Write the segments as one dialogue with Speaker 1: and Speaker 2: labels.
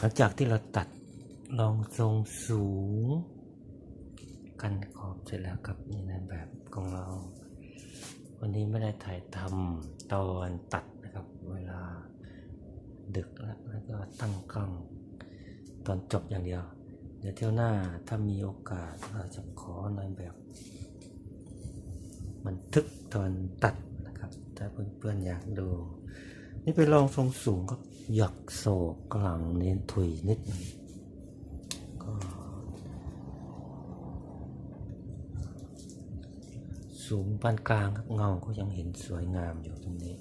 Speaker 1: หลังจากที่เราตัดรองทรงสูง กันขอบเสร็จแล้วครับนี่ในแบบของเรา วันนี้ไม่ได้ถ่ายทำตอนตัดนะครับ เวลาดึกแล้วแล้วก็ตั้งกล้องตอนจบอย่างเดียว เดี๋ยวเที่ยวหน้าถ้ามีโอกาสเราจะขอในแบบบันทึกตอนตัดนะครับ ถ้าเพื่อนๆอยากดู นี่ไปลองทรงสูงก็ห ยักโศกกลางเน้นถุยนิดหนึงก็สูงปานกลางเงาก็ยังเห็นสวยงามอยู่ตรงนี้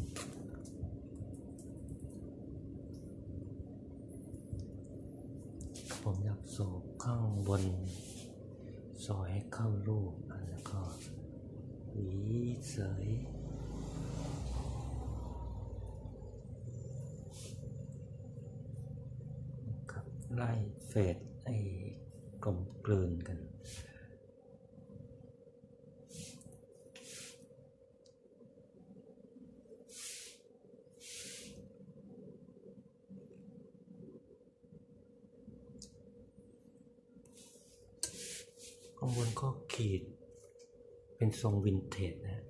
Speaker 1: ผมอยากโศกข้างบนซอยให้เข้ารูปแล้วก็หวีเสย ครับ ไล่เฟดให้กลมกลืนกัน ข้างบนก็ขีดเป็นทรงวินเทจนะ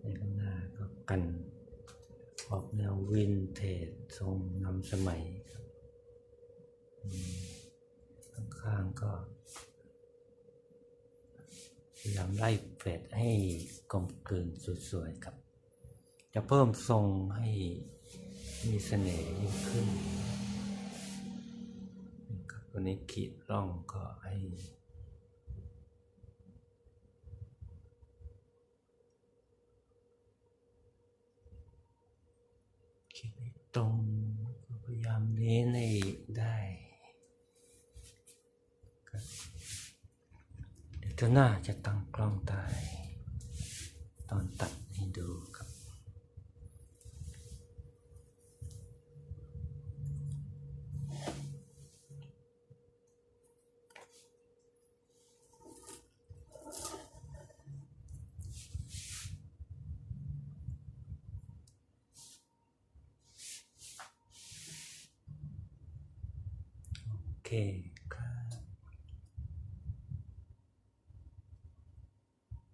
Speaker 1: ในข้างหน้าก็กัน ออกแนววินเทจทรงนำสมัย ข้างๆก็พยายามไล่เฟดให้กลมกลืนสวยๆครับ จะเพิ่มทรงให้มีเสน่ห์ยิ่งขึ้นครับวันนี้ขีดร่องก็ให้คิดตรงพยายามเน้นให้ได้ ดี๋ยวเธอหน้าจะตั้งกล้องตาย ตอนตัดให้ดูครับ โอเค